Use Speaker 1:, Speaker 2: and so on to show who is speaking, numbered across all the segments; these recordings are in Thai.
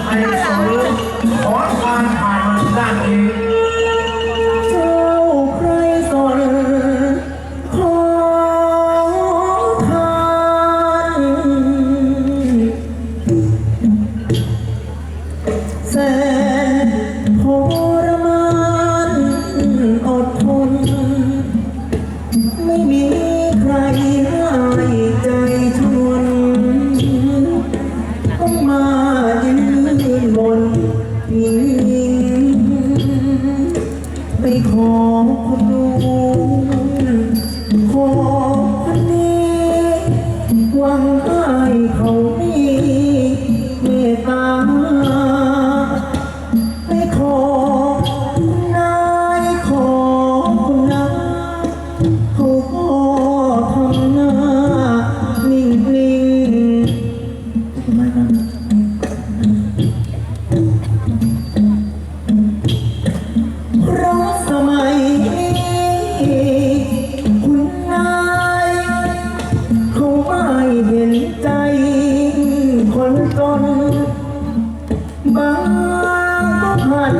Speaker 1: 太爽了。
Speaker 2: ขอพระ หัน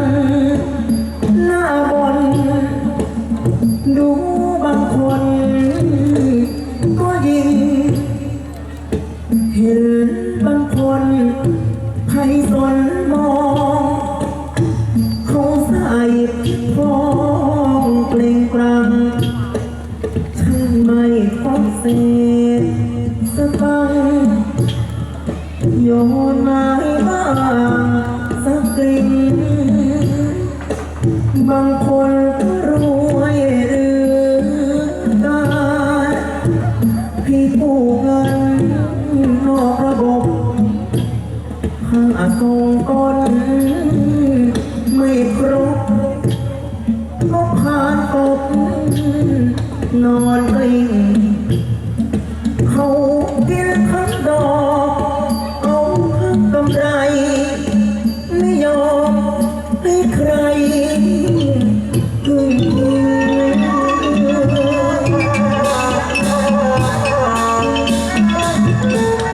Speaker 2: หน้าบน ดูบางคน ก็ยิง เห็นบางคนให้สนมองเขาใส่ฟ้องเปล่งปลังฉันไม่ฟ้องเศษสตังโยนไม้างคนก็รวยหรือการพี่กู้เงินนอกระบบข้าส่งก้นไม่ครบนกผ่านกบนอนกลิ้งเขากินทั้งดอกเอาทั้งกำไร ไม่ยอมให้ใคร